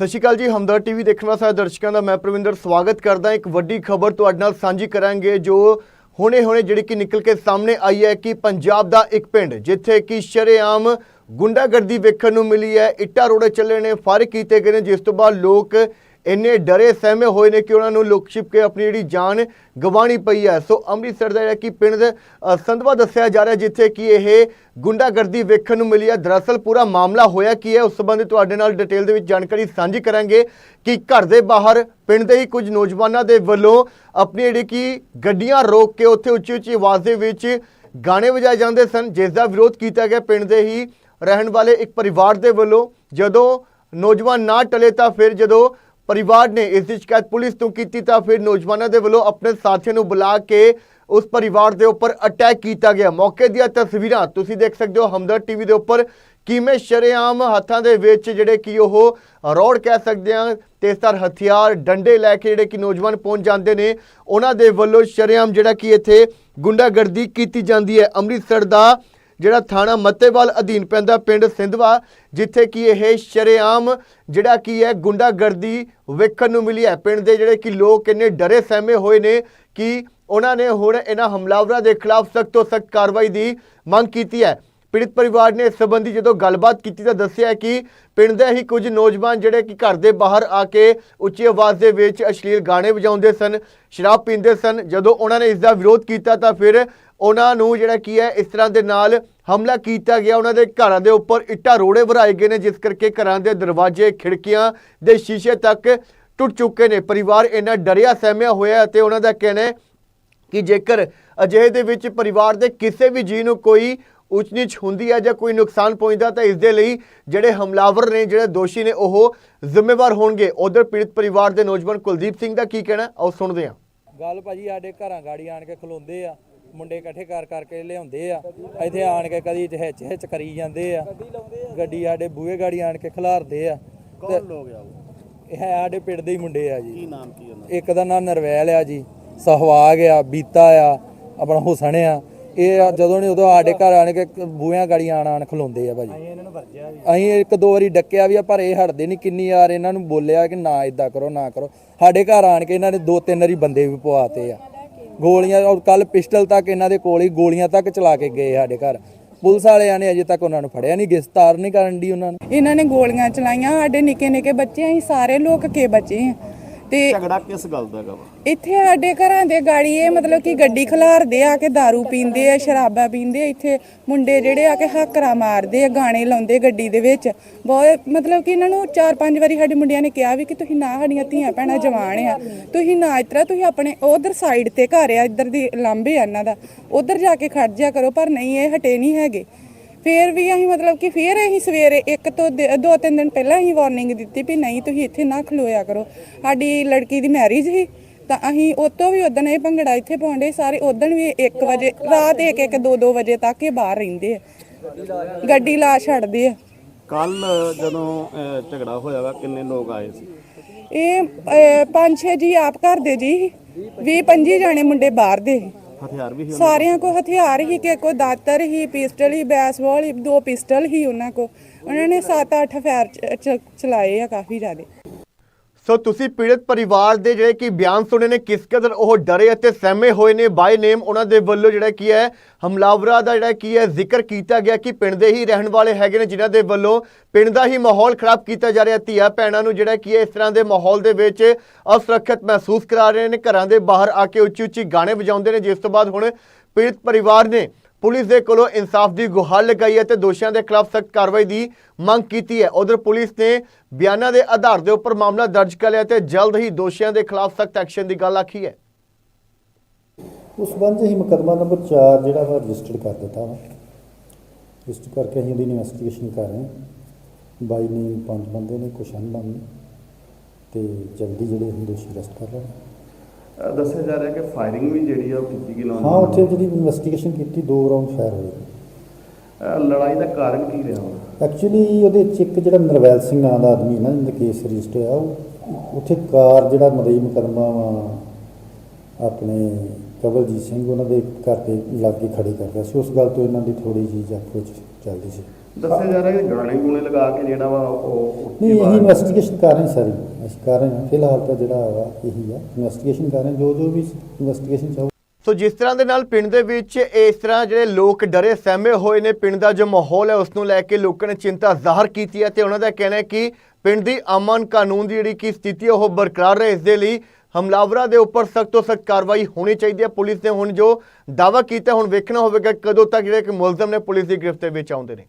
ਸਤਿ ਸ਼੍ਰੀ ਅਕਾਲ ਜੀ ਹਮਦਰ ਟੀਵੀ ਦੇਖਣ ਵਾਲੇ ਸਾਰੇ ਦਰਸ਼ਕਾਂ ਦਾ ਮੈਂ ਪ੍ਰਵਿੰਦਰ ਸਵਾਗਤ ਕਰਦਾ ਇੱਕ ਵੱਡੀ ਖਬਰ ਤੁਹਾਡੇ ਨਾਲ ਸਾਂਝੀ ਕਰਾਂਗੇ, ਜੋ ਹੁਣੇ-ਹੁਣੇ ਜਿਹੜੀ ਕਿ ਨਿਕਲ ਕੇ ਸਾਹਮਣੇ ਆਈ ਹੈ ਕਿ ਪੰਜਾਬ ਦਾ ਇੱਕ ਪਿੰਡ, ਜਿੱਥੇ ਕਿ ਸ਼ਰੇਆਮ ਗੁੰਡਾਗਰਦੀ ਵੇਖਣ ਨੂੰ ਮਿਲੀ ਹੈ, ਇੱਟਾਂ ਰੋੜੇ ਚੱਲੇ ਨੇ, ਫਾਇਰ ਕੀਤੇ ਗਏ ਨੇ, ਜਿਸ ਤੋਂ ਬਾਅਦ ਲੋਕ ਇੰਨੇ ਡਰੇ ਸਹਿਮੇ ਹੋਏ ਨੇ ਕਿ ਉਹਨਾਂ ਨੂੰ ਲੁਕ ਛਿਪ ਕੇ ਆਪਣੀ ਜਿਹੜੀ ਜਾਨ ਗਵਾਣੀ ਪਈ ਹੈ। ਸੋ ਅੰਮ੍ਰਿਤਸਰ ਦਾ ਜਿਹੜਾ ਕਿ ਪਿੰਡ ਸੰਧਵਾ ਦੱਸਿਆ ਜਾ ਰਿਹਾ ਜਿੱਥੇ ਕਿ ਇਹ ਗੁੰਡਾਗਰਦੀ ਵੇਖਣ ਨੂੰ ਮਿਲੀ ਹੈ। ਦਰਅਸਲ ਪੂਰਾ ਮਾਮਲਾ ਹੋਇਆ ਕੀ ਹੈ, ਉਸ ਸੰਬੰਧੀ ਤੁਹਾਡੇ ਨਾਲ ਡਿਟੇਲ ਦੇ ਵਿੱਚ ਜਾਣਕਾਰੀ ਸਾਂਝੀ ਕਰਾਂਗੇ ਕਿ ਘਰ ਦੇ ਬਾਹਰ, ਪਿੰਡ ਦੇ ਹੀ ਕੁਝ ਨੌਜਵਾਨਾਂ ਦੇ ਵੱਲੋਂ ਆਪਣੀ ਜਿਹੜੀ ਕਿ ਗੱਡੀਆਂ ਰੋਕ ਕੇ ਉੱਥੇ ਉੱਚੀ ਉੱਚੀ ਆਵਾਜ਼ ਦੇ ਵਿੱਚ ਗਾਣੇ ਵਜਾਏ ਜਾਂਦੇ ਸਨ। ਜਿਸ ਦਾ ਵਿਰੋਧ ਕੀਤਾ ਗਿਆ। ਪਿੰਡ ਦੇ ਹੀ ਰਹਿਣ ਵਾਲੇ ਇੱਕ ਪਰਿਵਾਰ ਦੇ ਵੱਲੋਂ ਜਦੋਂ ਨੌਜਵਾਨ ਨਾ ਟਲੇ ਤਾਂ ਫਿਰ ਜਦੋਂ ਪਰਿਵਾਰ ਨੇ ਇਸ ਦੀ ਸ਼ਿਕਾਇਤ ਪੁਲਿਸ ਤੋਂ ਕੀਤੀ ਤਾਂ ਫਿਰ ਨੌਜਵਾਨਾਂ ਦੇ ਵੱਲੋਂ ਆਪਣੇ ਸਾਥੀਆਂ ਨੂੰ ਬੁਲਾ ਕੇ ਉਸ ਪਰਿਵਾਰ ਦੇ ਉੱਪਰ ਅਟੈਕ ਕੀਤਾ ਗਿਆ। ਮੌਕੇ ਦੀਆਂ ਤਸਵੀਰਾਂ ਤੁਸੀਂ ਦੇਖ ਸਕਦੇ ਹੋ ਹਮਦਰ ਟੀਵੀ ਦੇ ਉੱਪਰ ਕਿਵੇਂ ਸ਼ਰੇਆਮ ਹੱਥਾਂ ਦੇ ਵਿੱਚ ਜਿਹੜੇ ਕਿ ਉਹ ਰੋੜ ਕਹਿ ਸਕਦੇ ਆ ਤੇਜ਼ਧਾਰ ਹਥਿਆਰ, ਡੰਡੇ ਲੈ ਕੇ ਜਿਹੜੇ ਕਿ ਨੌਜਵਾਨ ਪਹੁੰਚ ਜਾਂਦੇ ਨੇ, ਉਹਨਾਂ ਦੇ ਵੱਲੋਂ ਸ਼ਰੇਆਮ ਜਿਹੜਾ ਕਿ ਇੱਥੇ ਗੁੰਡਾਗਰਦੀ ਕੀਤੀ ਜਾਂਦੀ ਹੈ। ਅੰਮ੍ਰਿਤਸਰ ਦਾ ਜਿਹੜਾ ਥਾਣਾ ਮੱਤੇਵਾਲ ਅਧੀਨ ਪੈਂਦਾ ਪਿੰਡ ਸਿੰਧਵਾ, ਜਿੱਥੇ ਕਿ ਇਹ ਸ਼ਰੇਆਮ ਜਿਹੜਾ ਕੀ ਹੈ ਗੁੰਡਾਗਰਦੀ ਵੇਖਣ ਨੂੰ ਮਿਲੀ ਹੈ। ਪਿੰਡ ਦੇ ਜਿਹੜੇ ਕਿ ਲੋਕ ਇੰਨੇ ਡਰੇ ਸਹਿਮੇ ਹੋਏ ਨੇ ਕਿ ਉਹਨਾਂ ਨੇ ਹੁਣ ਇਹਨਾਂ ਹਮਲਾਵਰਾਂ ਦੇ ਖਿਲਾਫ ਸਖਤ ਤੋਂ ਸਖਤ ਕਾਰਵਾਈ ਦੀ ਮੰਗ ਕੀਤੀ ਹੈ। ਪੀੜਤ ਪਰਿਵਾਰ ਨੇ ਇਸ ਸੰਬੰਧੀ ਜਦੋਂ ਗੱਲਬਾਤ ਕੀਤੀ ਤਾਂ ਦੱਸਿਆ ਕਿ ਪਿੰਡ ਦੇ ਹੀ ਕੁਝ ਨੌਜਵਾਨ ਜਿਹੜੇ ਕਿ ਘਰ ਦੇ ਬਾਹਰ ਆ ਕੇ ਉੱਚੀ ਆਵਾਜ਼ ਦੇ ਵਿੱਚ ਅਸ਼ਲੀਲ ਗਾਣੇ ਵਜਾਉਂਦੇ ਸਨ, ਸ਼ਰਾਬ ਪੀਂਦੇ ਸਨ। ਜਦੋਂ ਉਹਨਾਂ ਨੇ ਇਸ ਦਾ ਵਿਰੋਧ ਕੀਤਾ ਤਾਂ ਫਿਰ ਉਹਨਾਂ ਨੂੰ ਜਿਹੜਾ ਕੀ ਹੈ, ਇਸ ਤਰ੍ਹਾਂ ਦੇ ਨਾਲ ਹਮਲਾ ਕੀਤਾ ਗਿਆ। ਉਹਨਾਂ ਦੇ ਘਰਾਂ ਦੇ ਉੱਪਰ ਇੱਟਾਂ ਰੋੜੇ ਵਰਾਏ ਗਏ ਨੇ, ਜਿਸ ਕਰਕੇ ਘਰਾਂ ਦੇ ਦਰਵਾਜ਼ੇ, ਖਿੜਕੀਆਂ ਦੇ ਸ਼ੀਸ਼ੇ ਤੱਕ ਟੁੱਟ ਚੁੱਕੇ ਨੇ। ਪਰਿਵਾਰ ਇੰਨਾ ਡਰਿਆ, ਸਹਿਮਿਆ ਹੋਇਆ ਅਤੇ ਉਹਨਾਂ ਦਾ ਕਹਿਣਾ ਹੈ ਕਿ ਜੇਕਰ ਅਜਿਹੇ ਦੇ ਵਿੱਚ ਪਰਿਵਾਰ ਦੇ ਕਿਸੇ ਵੀ ਜੀ ਨੂੰ ਕੋਈ ਉੱਚ ਨੀਚ ਹੁੰਦੀ ਹੈ ਜਾਂ ਕੋਈ ਨੁਕਸਾਨ ਪਹੁੰਚਦਾ, ਤਾਂ ਇਸ ਦੇ ਲਈ ਜਿਹੜੇ ਹਮਲਾਵਰ ਨੇ, ਜਿਹੜੇ ਦੋਸ਼ੀ ਨੇ, ਉਹ ਜ਼ਿੰਮੇਵਾਰ ਹੋਣਗੇ। ਉਧਰ ਪੀੜਤ ਪਰਿਵਾਰ ਦੇ ਨੌਜਵਾਨ ਕੁਲਦੀਪ ਸਿੰਘ ਦਾ ਕੀ ਕਹਿਣਾ ਆਓ ਸੁਣਦੇ ਹਾਂ। ਗੱਲ ਭਾਜੀ, ਸਾਡੇ ਘਰਾਂ ਗਾੜੀ ਆਣ ਕੇ ਖਲੋਂਦੇ ਆ। ਮੁੰਡੇ ਇਕੱਠੇ ਕਰ ਕਰਕੇ ਲਿਆਉਂਦੇ ਆ। ਇੱਥੇ ਆਣ ਕੇ ਕਦੀ ਹਿੱਚ ਹਿੱਚ ਕਰੀ ਜਾਂਦੇ ਆ। ਗੱਡੀ ਸਾਡੇ ਬੂਹੇ ਗਾੜੀ ਆਣ ਕੇ ਖਿਲਾਰਦੇ ਆ। ਕੌਣ ਲੋਗ ਆ ਇਹ ਸਾਡੇ ਪਿੰਡ ਦੇ ਹੀ ਮੁੰਡੇ ਆ ਜੀ। ਕੀ ਨਾਮ ਕੀ ਉਹਨਾਂ ਇੱਕ ਦਾ ਨਾਮ ਨਰਵੈਲ ਆ ਜੀ। ਸਹਵਾਗ ਆ ਬੀਤਾ ਆ ਆਪਣਾ ਹੁਸਨ ਆ। ਇਹ ਆ ਜਦੋਂ ਨੇ ਉਦੋਂ ਸਾਡੇ ਘਰ ਆਣ ਕੇ ਬੂਹਿਆਂ ਗਾੜੀ ਆਣ ਆਣ ਖਲੋਂਦੇ ਆ ਭਾਜੀ। ਇਹਨਾਂ ਨੂੰ ਵਰਜਿਆ ਵੀ ਅਸੀਂ ਇੱਕ ਦੋ ਵਾਰੀ ਡੱਕਿਆ ਵੀ ਆ ਪਰ ਇਹ ਹਟਦੇ ਨਹੀਂ। ਕਿੰਨੀ ਯਾਰ ਇਹਨਾਂ ਨੂੰ ਬੋਲਿਆ ਕਿ ਨਾ ਇਦਾਂ ਕਰੋ ਨਾ ਕਰੋ। ਸਾਡੇ ਘਰ ਆਣ ਕੇ ਇਹਨਾਂ ਨੇ ਦੋ ਤਿੰਨ ਵਾਰੀ ਬੰਦੇ ਵੀ ਪਵਾਤੇ ਆ। ਗੋਲੀਆਂ, ਔਰ ਕੱਲ ਪਿਸਟਲ ਤੱਕ ਇਹਨਾਂ ਦੇ ਕੋਲ ਹੀ ਗੋਲੀਆਂ ਤੱਕ ਚਲਾ ਕੇ ਗਏ ਸਾਡੇ ਘਰ। ਪੁਲਿਸ ਵਾਲਿਆਂ ਨੇ ਅਜੇ ਤੱਕ ਉਹਨਾਂ ਨੂੰ ਫੜਿਆ ਨਹੀਂ, ਗ੍ਰਿਫਤਾਰ ਨਹੀਂ ਕਰਨ ਦੀ ਉਹਨਾਂ ਨੂੰ। ਇਹਨਾਂ ਨੇ ਗੋਲੀਆਂ ਚਲਾਈਆਂ, ਸਾਡੇ ਨਿੱਕੇ ਨਿੱਕੇ ਬੱਚੇ ਅਸੀਂ ਸਾਰੇ ਲੋਕ ਕੇ ਬਚੇ ਆ। ਤੇ ਝਗੜਾ ਕਿਸ ਗੱਲ ਦਾ ਹੈਗਾ ਵਾ? ਇੱਥੇ ਸਾਡੇ ਘਰਾਂ ਦੇ ਗਾੜੀ ਇਹ ਮਤਲਬ ਕਿ ਗੱਡੀ ਖਿਲਾਰਦੇ ਆ ਕੇ दारू ਪੀਂਦੇ ਆ ਸ਼ਰਾਬਾਂ ਪੀਂਦੇ ਆ ਇੱਥੇ ਮੁੰਡੇ ਜਿਹੜੇ ਆ ਕੇ ਹਾਕਰਾ ਮਾਰਦੇ ਆ ਗਾਣੇ ਲਾਉਂਦੇ ਗੱਡੀ ਦੇ ਵਿੱਚ। ਬਹੁਤ ਮਤਲਬ ਕਿ ਇਹਨਾਂ ਨੂੰ ਚਾਰ ਪੰਜ ਵਾਰੀ ਸਾਡੇ ਮੁੰਡਿਆਂ ਨੇ ਕਿਹਾ ਵੀ ਕਿ ਤੁਸੀਂ ਨਾ ਸਾਡੀਆਂ ਧੀਆਂ ਭੈਣਾਂ ਜਵਾਨ ਆ। ਤੁਸੀਂ ਨਾ ਇਤਰਾ ਤੁਸੀਂ ਆਪਣੇ ਉਧਰ ਸਾਈਡ ਤੇ ਘਰ ਆ ਇੱਧਰ ਦੀ ਲਾਂਬੇ ਆ ਇਹਨਾਂ ਦਾ। ਉਧਰ ਜਾ ਕੇ ਖੜ ਜਾ ਕਰੋ ਪਰ ਨਹੀਂ ਇਹ ਹਟੇ ਨਹੀਂ ਹੈਗੇ। ਫੇਰ ਵੀ ਅਸੀਂ ਮਤਲਬ ਕਿ ਫੇਰ ਅਸੀਂ ਸਵੇਰੇ ਇੱਕ ਤੋਂ ਦ- ਦੋ ਤਿੰਨ ਦਿਨ ਪਹਿਲਾਂ ਹੀ ਵਾਰਨਿੰਗ ਦਿੱਤੀ ਵੀ ਨਹੀਂ ਤੁਸੀਂ ਇੱਥੇ ਨਾ ਖਲੋਇਆ ਕਰੋ। ਸਾਡੀ ਲੜਕੀ ਦੀ ਮੈਰਿਜ ਸੀ ਤਾਂ ਅਸੀਂ ਉਤੋਂ ਵੀ ਉਦਣ ਇਹ ਭੰਗੜਾ ਇੱਥੇ ਪਾਉਂਦੇ ਸਾਰੇ ਉਦਣ ਵੀ 1 ਵਜੇ ਰਾਤ 1 1 2 2 ਵਜੇ ਤੱਕ ਇਹ ਬਾਹਰ ਰਹਿੰਦੇ ਆ। ਗੱਡੀ ਲਾ ਛੱਡਦੇ ਆ। ਕੱਲ ਜਦੋਂ ਅਹ, ਝਗੜਾ ਹੋਇਆ ਵਾ ਕਿੰਨੇ ਲੋਕ ਆਏ ਸੀ? ਇਹ ਅਹ, ਪੰਜ ਛੇ ਜੀ ਆਪ ਘਰ ਦੇ ਜੀ 20 25 ਜਾਣੇ ਮੁੰਡੇ ਬਾਹਰ ਦੇ ਸੀ। ਹਥਿਆਰ ਵੀ ਸੀ ਸਾਰਿਆਂ ਕੋ ਹਥਿਆਰ ਹੀ ਕਿ ਕੋ ਦਾਤਰ ਹੀ, ਪਿਸਟਲ ਹੀ, ਬੈਸਬਾਲ ਹੀ, ਦੋ ਪਿਸਟਲ ਹੀ ਉਹਨਾਂ ਕੋ ਉਹਨਾਂ ਨੇ 7-8 ਫੈਰ ਚ- ਚ- ਚਲਾਏ ਆ ਕਾਫੀ ਜ਼ਿਆਦੇ। ਸੋ ਤੁਸੀਂ ਪੀੜਤ ਪਰਿਵਾਰ ਦੇ ਜਿਹੜੇ ਕਿ ਬਿਆਨ ਸੁਣੇ ਨੇ, ਕਿਸ ਕਦਰ ਉਹ ਡਰੇ ਅਤੇ ਸਹਿਮੇ ਹੋਏ ਨੇ? ਬਾਈ ਨੇਮ ਉਹਨਾਂ ਦੇ ਵੱਲੋਂ ਜਿਹੜਾ ਕੀ ਹੈ, ਹਮਲਾਵਰਾ ਦਾ ਜਿਹੜਾ ਕੀ ਹੈ ਜ਼ਿਕਰ ਕੀਤਾ ਗਿਆ ਕਿ ਪਿੰਡ ਦੇ ਹੀ ਰਹਿਣ ਵਾਲੇ ਹੈਗੇ ਨੇ ਜਿਨ੍ਹਾਂ ਦੇ ਵੱਲੋਂ ਪਿੰਡ ਦਾ ਹੀ ਮਾਹੌਲ ਖਰਾਬ ਕੀਤਾ ਜਾ ਰਿਹਾ। ਧੀਆ ਭੈਣਾਂ ਨੂੰ ਜਿਹੜਾ ਕੀ ਹੈ, ਇਸ ਤਰ੍ਹਾਂ ਦੇ ਮਾਹੌਲ ਦੇ ਵਿੱਚ ਅਸੁਰੱਖਿਅਤ ਮਹਿਸੂਸ ਕਰਾ ਰਹੇ ਨੇ। ਘਰਾਂ ਦੇ ਬਾਹਰ ਆ ਕੇ ਉੱਚੀ ਉੱਚੀ ਗਾਣੇ ਵਜਾਉਂਦੇ ਨੇ। ਜਿਸ ਤੋਂ ਬਾਅਦ ਹੁਣ ਪੀੜਤ ਪਰਿਵਾਰ ਨੇ ਪੁਲਿਸ ਦੇ ਕੋਲੋਂ ਇਨਸਾਫ ਦੀ ਗੁਹਾਰ ਲਗਾਈ ਹੈ ਤੇ ਦੋਸ਼ੀਆਂ ਦੇ ਖਿਲਾਫ ਸਖਤ ਕਾਰਵਾਈ ਦੀ ਮੰਗ ਕੀਤੀ ਹੈ। ਉਧਰ ਪੁਲਿਸ ਨੇ ਬਿਆਨਾਂ ਦੇ ਆਧਾਰ ਦੇ ਉੱਪਰ ਮਾਮਲਾ ਦਰਜ ਕਰ ਲਿਆ ਤੇ ਜਲਦ ਹੀ ਦੋਸ਼ੀਆਂ ਦੇ ਖਿਲਾਫ ਸਖਤ ਐਕਸ਼ਨ ਦੀ ਗੱਲ ਆਖੀ ਹੈ। ਉਸ ਸੰਬੰਧ 'ਚ ਅਸੀਂ ਮੁਕੱਦਮਾ ਨੰਬਰ 4 ਜਿਹੜਾ ਵਾ ਰਜਿਸਟਰ ਕਰ ਦਿੱਤਾ ਵਾ। ਰਜਿਸਟਰ ਕਰਕੇ ਅਸੀਂ ਉਹਦੀ ਇਨਵੈਸਟੀਗੇਸ਼ਨ ਕਰ ਰਹੇ ਹਾਂ। ਬਾਈ ਨੇ ਪੰਜ ਬੰਦੇ ਨੇ, ਕੁਛ ਅਨਬਨ ਤੇ ਜਲਦੀ ਜਿਹੜੇ ਅਸੀਂ ਦੋਸ਼ੀ ਅਰੈਸਟ ਕਰ ਲਾਂਗੇ ਦੱਸਿਆ ਜਾ ਰਿਹਾ ਕਿ ਫਾਇਰਿੰਗ ਵੀ ਜਿਹੜੀ ਆ ਉਹ ਕੀਤੀ ਗਈ ਹਾਂ ਉੱਥੇ ਜਿਹੜੀ ਇਨਵੈਸਟੀਗੇਸ਼ਨ ਕੀਤੀ ਦੋ ਰਾਉਂਡ ਫਾਇਰ ਹੋਏ। ਲੜਾਈ ਦਾ ਕਾਰਨ ਕੀ ਰਿਹਾ ਐਕਚੁਅਲੀ ਉਹਦੇ 'ਚ ਇੱਕ ਜਿਹੜਾ ਨਰਵੈਲ ਸਿੰਘ ਨਾਂ ਦਾ ਆਦਮੀ ਨਾ ਜਿਹਦਾ ਕੇਸ ਰਜਿਸਟਰ ਆ ਉਹ ਉੱਥੇ ਕਾਰ ਜਿਹੜਾ ਮਦਈ ਮੁਕੱਦਮਾ ਵਾ ਆਪਣੇ ਕਵਲਜੀਤ ਸਿੰਘ ਉਹਨਾਂ ਦੇ ਘਰ ਦੇ ਲਾਗੇ ਖੜੀ ਕਰਦਾ ਸੀ। ਉਸ ਗੱਲ ਤੋਂ ਇਹਨਾਂ ਦੀ ਥੋੜੀ ਜਿਹੀ ਆਪੋ ਵਿੱਚ ਚੱਲਦੀ ਸੀ। ਦੱਸਿਆ ਜਾ ਰਿਹਾ ਕਿ ਗਾਣੇ ਗੂਣੇ ਲਗਾ ਕੇ ਜਿਹੜਾ ਵਾ ਉਹ ਨਹੀਂ ਇਹੀ ਇਨਵੈਸਟੀਗੇਸ਼ਨ ਕਰ ਰਹੇ ਸਾਰੀ। ਅਸੀਂ ਕਰ ਰਹੇ ਹਾਂ। ਫਿਲਹਾਲ ਤਾਂ ਜਿਹੜਾ ਵਾ ਇਹੀ ਆ। ਇਨਵੈਸਟੀਗੇਸ਼ਨ ਕਰ ਰਹੇ ਜੋ ਜੋ ਵੀ ਇਨਵੈਸਟੀਗੇਸ਼ਨ ਚਾਹੋ। ਸੋ ਜਿਸ ਤਰ੍ਹਾਂ ਦੇ ਨਾਲ ਪਿੰਡ ਦੇ ਵਿੱਚ ਇਸ ਤਰ੍ਹਾਂ ਜਿਹੜੇ ਲੋਕ ਡਰੇ ਸਹਿਮੇ ਹੋਏ ਨੇ ਪਿੰਡ ਦਾ ਜੋ ਮਾਹੌਲ ਹੈ ਉਸ ਨੂੰ ਲੈ ਕੇ ਲੋਕਾਂ ਨੇ ਚਿੰਤਾ ਜ਼ਾਹਰ ਕੀਤੀ ਹੈ ਤੇ ਉਹਨਾਂ ਦਾ ਕਹਿਣਾ ਹੈ ਕਿ ਪਿੰਡ ਦੀ ਅਮਨ ਕਾਨੂੰਨ ਦੀ ਜਿਹੜੀ ਕੀ ਸਥਿਤੀ ਹੈ ਉਹ ਬਰਕਰਾਰ ਰਹੇ। ਇਸ ਦੇ ਲਈ ਹਮਲਾਵਰਾਂ ਦੇ ਉੱਪਰ ਸਖਤ ਤੋਂ ਸਖਤ ਕਾਰਵਾਈ ਹੋਣੀ ਚਾਹੀਦੀ ਹੈ। ਪੁਲਿਸ ਨੇ ਹੁਣ ਜੋ ਦਾਅਵਾ ਕੀਤਾ ਹੁਣ ਵੇਖਣਾ ਹੋਵੇਗਾ ਕਦੋਂ ਤੱਕ ਜਿਹੜੇ ਕਿ ਮੁਲਜ਼ਮ ਨੇ ਪੁਲਿਸ ਦੀ ਗ੍ਰਿਫਤ ਦੇ ਵਿੱਚ ਆਉਂਦੇ ਨੇ।